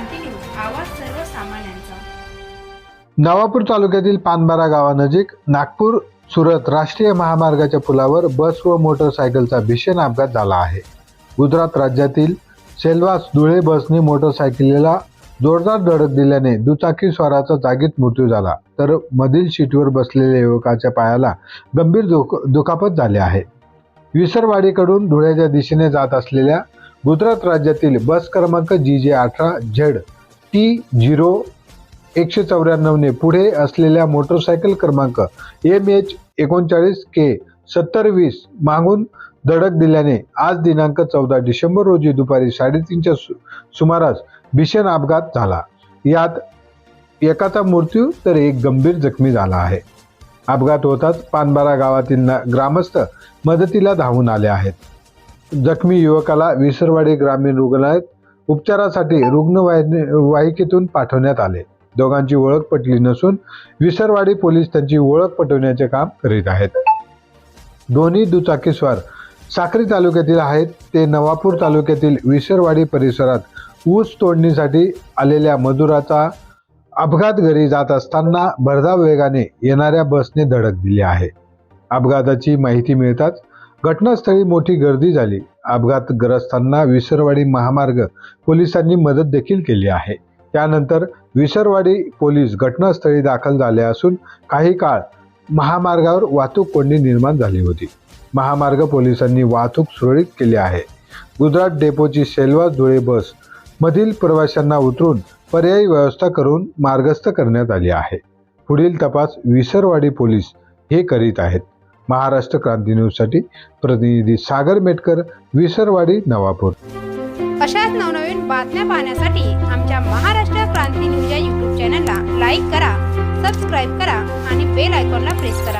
क्रांती news आवाज सर्वसामान्यांचा. नवापूर तालुक्यातील पानबारा गावानजीक नागपूर सुरत राष्ट्रीय महामार्गाच्या पुलावर बस व मोटरसायकलचा भीषण अपघात झाला आहे. गुजरात राज्यातील सेल्वास धुळे बसने मोटरसायकलीला जोरदार धडक दिल्याने दुचाकी स्वाराचा जागीत मृत्यू झाला तर मधील शीटवर बसलेल्या युवकाच्या पायाला गंभीर दुख दुखापत झाले आहे. विसरवाडीकडून धुळ्याच्या दिशेने जात असलेल्या गुजरात राज्यातील बस क्रमांक जी जे अठरा झेड टी झिरो एकशे चौऱ्याण्णवने पुढे असलेल्या मोटरसायकल क्रमांक एम एच एकोणचाळीस के सत्तर वीस मागून धडक दिल्याने आज दिनांक चौदा डिसेंबर रोजी दुपारी साडेतीनच्या सु सुमारास भीषण अपघात झाला. यात एकाचा मृत्यू तर एक गंभीर जखमी झाला आहे. अपघात होताच पानबारा गावातील ना- ग्रामस्थ मदतीला धावून आले आहेत. जखमी युवकाला विसरवाडी ग्रामीण रुग्णालयात उपचारासाठी रुग्णवाहिनी वाहिकेतून पाठवण्यात आले. दोघांची ओळख पटली नसून विसरवाडी पोलीस त्यांची ओळख पटवण्याचे काम करीत आहेत. दोन्ही दुचाकीस्वार साक्री तालुक्यातील आहेत. ते नवापूर तालुक्यातील विसरवाडी परिसरात ऊस तोडणीसाठी आलेल्या मजुराचा अपघात घरी जात असताना भरधाव वेगाने येणाऱ्या बसने धडक दिली आहे. अपघाताची माहिती मिळताच घटनास्थळी मोठी गर्दी झाली. अपघातग्रस्तांना विसरवाडी महामार्ग पोलिसांनी मदत देखील केली आहे. त्यानंतर विसरवाडी पोलीस घटनास्थळी दाखल झाले असून काही काळ महामार्गावर वाहतूक कोंडी निर्माण झाली होती. महामार्ग पोलिसांनी वाहतूक सुरळीत केली आहे. गुजरात डेपोची सेल्वा धुळे बस मधील प्रवाशांना उतरून पर्यायी व्यवस्था करून मार्गस्थ करण्यात आली आहे. पुढील तपास विसरवाडी पोलीस हे करीत आहेत. महाराष्ट्र क्रांती न्यूजसाठी प्रतिनिधी सागर मेटकर विसरवाडी नवापूर. अशाच नवनवीन बातम्या पाहण्यासाठी आमच्या महाराष्ट्र क्रांती न्यूज या यूट्यूब चॅनलला लाईक करा सबस्क्राईब करा आणि बेल आयकॉनला प्रेस करा.